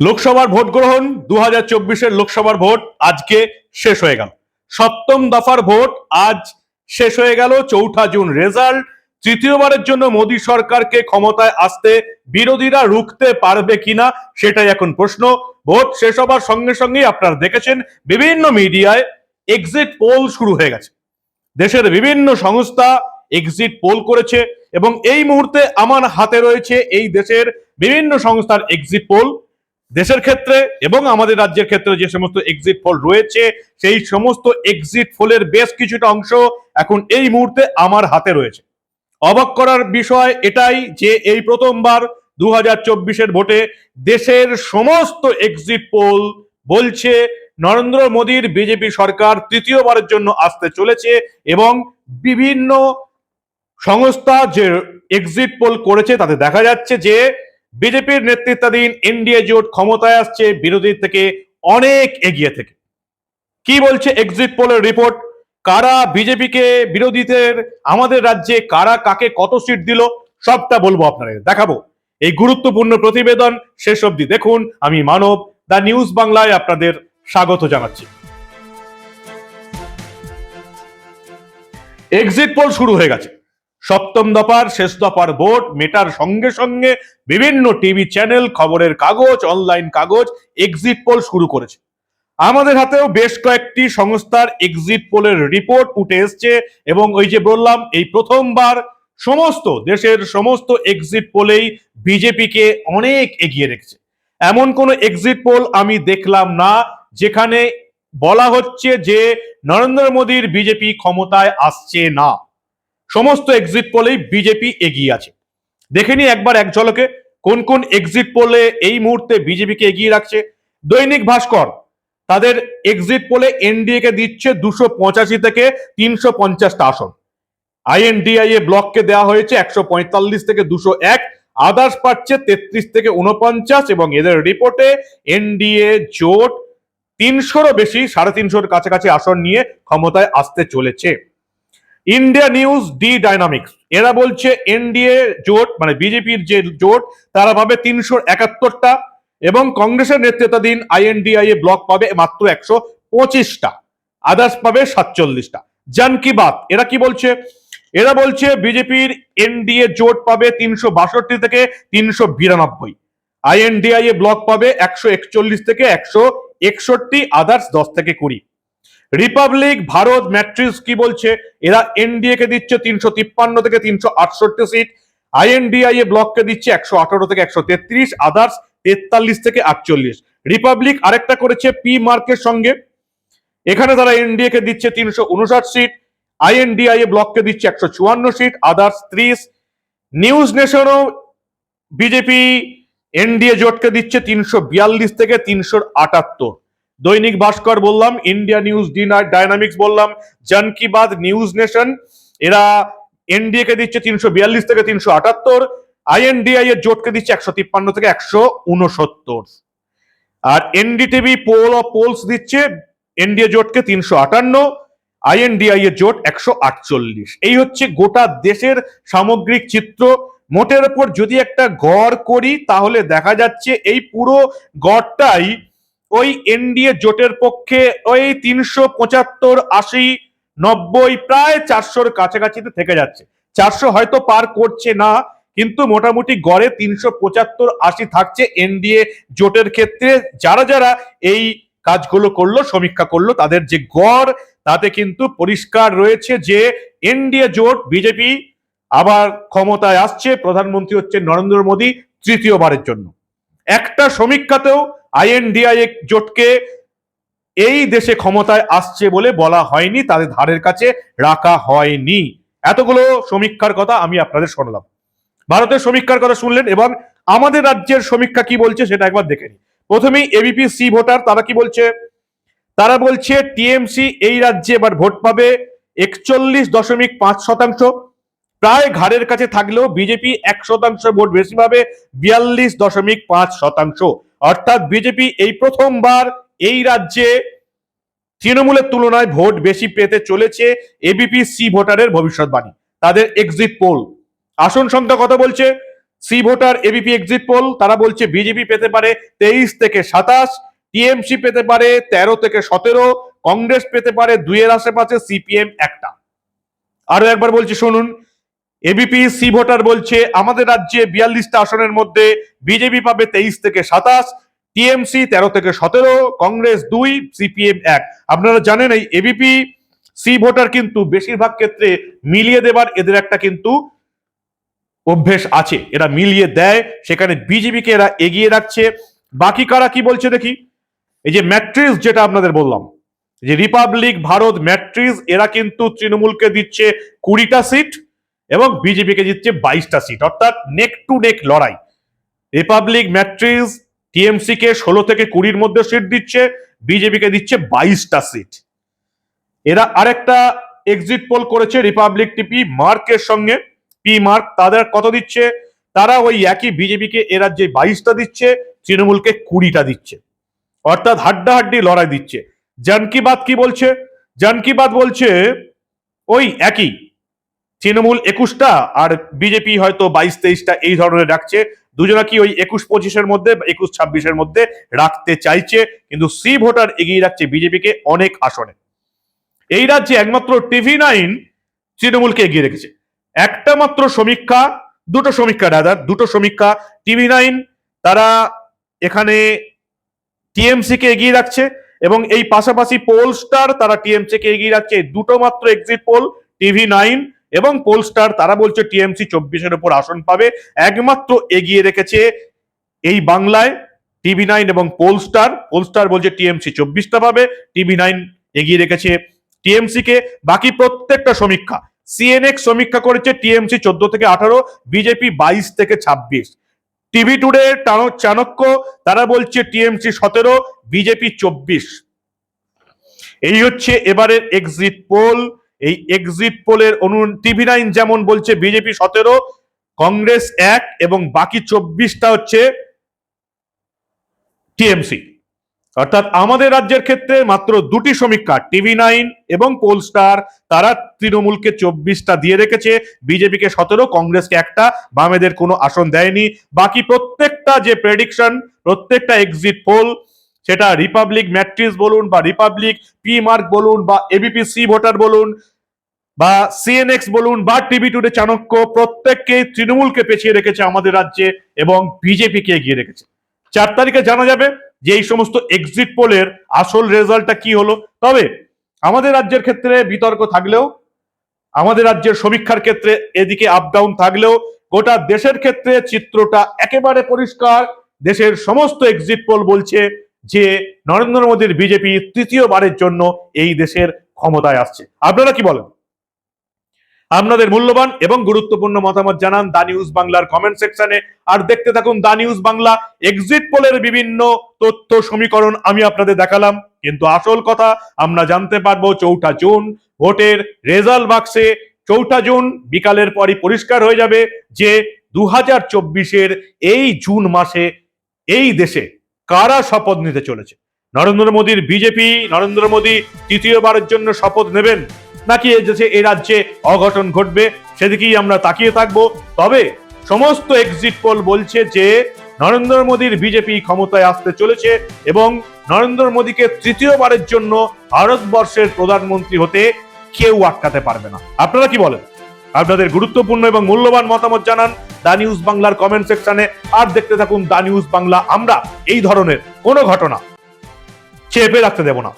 লোকসভার ভোট গ্রহণ দু হাজার লোকসভার ভোট আজকে শেষ হয়ে গেল। সপ্তম দফার ভোট আজ শেষ হয়ে গেল। চৌঠা জুন রেজাল্ট। তৃতীয়বারের জন্য মোদী সরকারকে ক্ষমতায় আসতে বিরোধীরা রুখতে পারবে কিনা সেটাই এখন প্রশ্ন। ভোট শেষ হবার সঙ্গে সঙ্গেই আপনারা দেখেছেন, বিভিন্ন মিডিয়ায় এক্সিট পোল শুরু হয়ে গেছে। দেশের বিভিন্ন সংস্থা এক্সিট পোল করেছে এবং এই মুহূর্তে আমার হাতে রয়েছে এই দেশের বিভিন্ন সংস্থার এক্সিট পোল দেশের ক্ষেত্রে এবং আমাদের রাজ্যের ক্ষেত্রে যে সমস্ত এক্সিট পোল রয়েছে, সেই সমস্ত এক্সিট পোলের বেশ কিছুটা অংশ এখন এই মুহূর্তে আমার হাতে রয়েছে। অবাক করার বিষয় এটাই যে এই প্রথমবার দু হাজার ভোটে দেশের সমস্ত এক্সিট পোল বলছে নরেন্দ্র মোদীর বিজেপি সরকার তৃতীয়বারের জন্য আসতে চলেছে এবং বিভিন্ন সংস্থা যে এক্সিট পোল করেছে তাতে দেখা যাচ্ছে যে বিজেপির নেতৃত্বাধীন এনডিএ জোট ক্ষমতায় আসছে বিরোধী থেকে অনেক এগিয়ে থেকে। কি বলছে এক্সিট পোলের রিপোর্ট কারা বিজেপিকে বিরোধীদের, আমাদের রাজ্যে কারা কাকে কত সিট দিল, সবটা বলব আপনাদের, দেখাবো। এই গুরুত্বপূর্ণ প্রতিবেদন শেষ অবধি দেখুন। আমি মানব দা নিউজ বাংলায় আপনাদের স্বাগত জানাচ্ছি। এক্সিট পোল শুরু হয়ে গেছে। সপ্তম দফার, শেষ দফার ভোট, মেটার সঙ্গে সঙ্গে বিভিন্ন টিভি চ্যানেল, খবরের কাগজ অনলাইন কাগজ এক্সিট পোল শুরু করেছে। আমাদের হাতেও বেশ কয়েকটি সংস্থার এক্সিট পোলের রিপোর্ট উঠে এসছে এবং ওই যে বললাম, এই প্রথমবার সমস্ত দেশের সমস্ত এক্সিট পোলেই বিজেপিকে অনেক এগিয়ে রেখেছে। এমন কোনো এক্সিট পোল আমি দেখলাম না, যেখানে বলা হচ্ছে যে নরেন্দ্র মোদীর বিজেপি ক্ষমতায় আসছে না। সমস্ত এক্সিট পোলেই বিজেপি এগিয়ে আছে। দেখে নি একবার এক ঝলকে কোন কোন এক্সিট পোলে এই মুহূর্তে বিজেপিকে এগিয়ে রাখছে। দৈনিক ভাস্কর, তাদের এক্সিট পোলে এনডিএ কে দিচ্ছে দুশো পঁচাশি থেকে তিনশো পঞ্চাশটা আসন। আইএনডিআই আইএনডিআইএ ব্লককে দেওয়া হয়েছে একশো পঁয়তাল্লিশ থেকে দুশো এক আদার্স পাচ্ছে তেত্রিশ থেকে উনপঞ্চাশ এবং এদের রিপোর্টে এনডিএ জোট তিনশোরও বেশি, সাড়ে তিনশোর কাছাকাছি আসন নিয়ে ক্ষমতায় আসতে চলেছে। ইন্ডিয়া নিউজ ডি ডাইনামিক্স এরা বলছে এনডিএ জোট মানে বিজেপির যে জোট, তারা পাবে তিনশো একাত্তরটা এবং কংগ্রেসের নেতৃত্বাধীন আইএনডিআইএ ব্লক পাবে মাত্র একশো পঁচিশটা। আদার্স পাবে সাতচল্লিশটা। জান কি বাত এরা কি বলছে? এরা বলছে বিজেপির এনডিএ জোট পাবে তিনশো বাষট্টি থেকে তিনশো বিরানব্বই। আইএনডিআই এ ব্লক পাবে একশো একচল্লিশ থেকে একশো একষট্টি আদার্স দশ থেকে কুড়ি। রিপাবলিক ভারত ম্যাট্রিক্স কি বলছে? এরা এনডিএ কে দিচ্ছে তিনশো তিপ্পান্ন থেকে তিনশো আটষট্টি সিট। আইএনডিআইএ ব্লককে দিচ্ছে একশো আঠারো থেকে একশো তেত্রিশ আদার্স তেতাল্লিশ থেকে আটচল্লিশ। রিপাবলিক আরেকটা করেছে পি মার্কের সঙ্গে। এখানে তারা এনডিএ কে দিচ্ছে তিনশো উনষাট সিট। আইএনডিআইএ ব্লককে দিচ্ছে একশো চুয়ান্ন সিট আদার্স ত্রিশ। নিউজ নেশনও বিজেপি এনডিএ জোটকে দিচ্ছে তিনশো বিয়াল্লিশ থেকে তিনশো আটাত্তর। দৈনিক ভাস্কর বললাম ইন্ডিয়া নিউজ ডিনার ডায়নামিক্স বললাম জন কি বাদ নিউজ নেশন এরা এনডিএ কে দিচ্ছে তিনশো বিয়াল্লিশ থেকে তিনশো আটাত্তর আইএনডিআই এর জোটকে দিচ্ছে একশো তিপ্পান্ন থেকে একশো উনসত্তর আর এনডিটিভি পোল অফ পোলস দিচ্ছে এনডিএ জোটকে তিনশো আটান্ন আইএনডিআই এর জোট একশো আটচল্লিশ। এই হচ্ছে গোটা দেশের সামগ্রিক চিত্র। মোটের উপর যদি একটা গড় করি, তাহলে দেখা যাচ্ছে এই পুরো গড়টাই ওই এনডিএ জোটের পক্ষে ওই তিনশো পঁচাত্তর, আশি, নব্বই, প্রায় চারশোর কাছাকাছিতে থেকে যাচ্ছে। চারশো হয়তো পার করছে না, কিন্তু মোটামুটি গড়ে তিনশো পঁচাত্তর, আশি থাকছে এনডিএ জোটের ক্ষেত্রে। যারা যারা এই কাজগুলো করল, সমীক্ষা করল, তাদের যে গড়, তাতে কিন্তু পরিষ্কার রয়েছে যে এনডিএ জোট, বিজেপি আবার ক্ষমতায় আসছে। প্রধানমন্ত্রী হচ্ছে নরেন্দ্র মোদী তৃতীয়বারের জন্য। একটা সমীক্ষাতেও আইএনডিআই জোটকে এই দেশে ক্ষমতায় আসছে বলে বলা হয়নি, তাদের ধারের কাছে রাখা হয়নি। এতগুলো সমীক্ষার কথা আমি আপনাদের শোনালাম। ভারতের সমীক্ষার কথা শুনলেন এবং আমাদের রাজ্যের সমীক্ষা কি বলছে সেটা একবার দেখে প্রথমেই এবিপি সি ভোটার, তারা কি বলছে? তারা বলছে টিএমসি এই রাজ্যে এবার ভোট পাবে একচল্লিশ দশমিক পাঁচ শতাংশ। প্রায় ঘাড়ের কাছে থাকলেও বিজেপি এক শতাংশ ভোট বেশি পাবে বিয়াল্লিশ দশমিক পাঁচ শতাংশ। অর্থাৎ বিজেপি এই প্রথমবার এই রাজ্যে তৃণমূলের তুলনায় ভোট বেশি পেতে চলেছে এবিপি সি ভোটারের ভবিষ্যৎবাণী তাদের এক্সিট পোল আসন সংখ্যা কত বলছে? C voter ABP exit poll তারা বলছে বিজেপি পেতে পারে তেইশ থেকে সাতাশ টিএমসি পেতে পারে তেরো থেকে সতেরো, কংগ্রেস পেতে পারে দুইয়ের আশেপাশে সিপিএম একটা। আরও একবার বলছি, শুনুন। এবিপি সি ভোটার বলছে, আমাদের রাজ্যে বিয়াল্লিশটা আসনের মধ্যে বিজেপি পাবে তেইশ থেকে সাতাশ টিএমসি তেরো থেকে সতেরো, কংগ্রেস দুই সিপিএম এক। আপনারা জানেন এই এবিপি সি ভোটার কিন্তু বেশিরভাগ ক্ষেত্রে মিলিয়ে দেবার এদের একটা কিন্তু অভ্যেস আছে। এরা মিলিয়ে দেয়, সেখানে বিজেপিকে এরা এগিয়ে রাখছে। বাকি কারা কি বলছে দেখি? এই যে ম্যাট্রিক্স যেটা আপনাদের বললাম, যে রিপাবলিক ভারত ম্যাট্রিক্স, এরা কিন্তু তৃণমূলকে দিচ্ছে কুড়িটা সিট এবং বিজেপিকে দিচ্ছে বাইশটা সিট, অর্থাৎ নেক টু নেক লড়াই। রিপাবলিক ম্যাট্রিক্স টিএমসি কে ষোলো থেকে কুড়ির মধ্যে সিট দিচ্ছে, বিজেপিকে দিচ্ছে বাইশটা সিট। এরা আরেকটা এক্সিট পোল করেছে রিপাবলিক টিপি মার্কের সঙ্গে। পি মার্ক তাদের কত দিচ্ছে? তারা ওই একই বিজেপিকে এরা যে বাইশটা দিচ্ছে, তৃণমূলকে কুড়িটা দিচ্ছে। অর্থাৎ হাড্ডাহাড্ডি লড়াই দিচ্ছে। জানকি বাদ কি বলছে? জানকি বাদ বলছে, ওই একই তৃণমূল একুশটা আর বিজেপি হয়তো বাইশ তেইশটা এই ধরনের রাখছে। দুজনা কি ওই একুশ পঁচিশের মধ্যে একুশ ছাব্বিশের মধ্যে রাখতে চাইছে? কিন্তু সি ভোটার এগিয়ে রাখছে বিজেপিকে অনেক আসনে। এই রাজ্যে একমাত্র টিভি নাইন তৃণমূলকে এগিয়ে রেখেছে। একটা মাত্র সমীক্ষা, দুটো সমীক্ষা রাদার দুটো সমীক্ষা, টিভি নাইন, তারা এখানে টিএমসি কে এগিয়ে রাখছে এবং এই পাশাপাশি পোল স্টার তারা টিএমসি কে এগিয়ে রাখছে। দুটো মাত্র এক্সিট পোল টিভি নাইন এবং পোলস্টার তারা বলছে টিএমসি চব্বিশের উপর আসন পাবে। একমাত্র এগিয়ে রেখেছে এই বাংলায় টিভি নাইন এবং পোলস্টার পোলস্টার বলছে টিএমসি চব্বিশটা পাবে টিভি নাইন এগিয়ে রেখেছে টিএমসি কে। বাকি প্রত্যেকটা সমীক্ষা সিএনএক্স সমীক্ষা করেছে টিএমসি চোদ্দ থেকে আঠারো বিজেপি বাইশ থেকে ছাব্বিশ। টিভি টুডে চাণক্য, তারা বলছে টিএমসি সতেরো বিজেপি চব্বিশ। এই হচ্ছে এবারের এক্সিট পোল এই এক্সিট পোলের অনু টিভি নাইন যেমন বলছে বিজেপি সতেরো, কংগ্রেস এক এবং বাকি চব্বিশটা হচ্ছে টিএমসি অর্থাৎ আমাদের রাজ্যের ক্ষেত্রে মাত্র দুটি সমীক্ষা টিভি নাইন এবং পোলস্টার তারা তৃণমূলকে চব্বিশটা দিয়ে রেখেছে। বিজেপিকে সতেরো, কংগ্রেসকে একটা, বামেদের কোনো আসন দেয়নি। বাকি প্রত্যেকটা যে প্রেডিকশন প্রত্যেকটা এক্সিট পোল সেটা রিপাবলিক ম্যাট্রিক্স বলুন বা রিপাবলিক পি মার্ক বলুন বা এবিপি সি ভোটার বলুন বা সিএনএক্স বলুন বা টিভি টুডে চাণক্য প্রত্যেককে তৃণমূলকে পেছিয়ে রেখেছে আমাদের রাজ্যে এবং বিজেপিকে এগিয়ে রেখেছে। চার তারিখে জানা যাবে যে এই সমস্ত এক্সিট পোলের আসল রেজাল্টটা কি হলো। তবে আমাদের রাজ্যের ক্ষেত্রে বিতর্ক থাকলেও, আমাদের রাজ্যের সমীক্ষার ক্ষেত্রে এদিকে আপ ডাউন থাকলেও, গোটা দেশের ক্ষেত্রে চিত্রটা একেবারে পরিষ্কার। দেশের সমস্ত এক্সিট পোল বলছে যে নরেন্দ্র মোদীর বিজেপি তৃতীয়বারের জন্য এই দেশের ক্ষমতায় আসছে। আপনারা কি বলেন? আপনাদের মূল্যবান এবং গুরুত্বপূর্ণ মতামত জানান দা নিউজ বাংলার কমেন্ট সেকশনে। আর দেখতে থাকুন দা নিউজ বাংলা এক্সিট পোলের বিভিন্ন তথ্য সমীকরণ আমি আপনাদের দেখালাম। কিন্তু আসল কথা, আমরা জানতে পারব চৌঠা জুন ভোটের রেজাল্ট বাক্সে চৌঠা জুন বিকালের পরই পরিষ্কার হয়ে যাবে যে দু হাজার চব্বিশের এই জুন মাসে এই দেশে কারা শপথ নিতে চলেছে? নরেন্দ্র মোদীর বিজেপি, নরেন্দ্র মোদী তৃতীয়বারের জন্য শপথ নেবেন? নাকি দেশে রাজ্যে অঘটন ঘটবে, সেদিকেই আমরা তাকিয়ে থাকব। তবে সমস্ত এক্সিট পোল বলছে যে, নরেন্দ্র মোদীর বিজেপি ক্ষমতায় আসতে চলেছে এবং নরেন্দ্র মোদীকে তৃতীয়বারের জন্য ভারতবর্ষের প্রধানমন্ত্রী হতে কেউ আটকাতে পারবে না। আপনারা কি বলেন? আপনাদের গুরুত্বপূর্ণ এবং মূল্যবান মতামত জানান দা নিউজ বাংলার কমেন্ট সেকশনে আর দেখতে থাকুন দা নিউজ বাংলা। আমরা এই ধরনের কোনো ঘটনা চেপে রাখতে দেব না।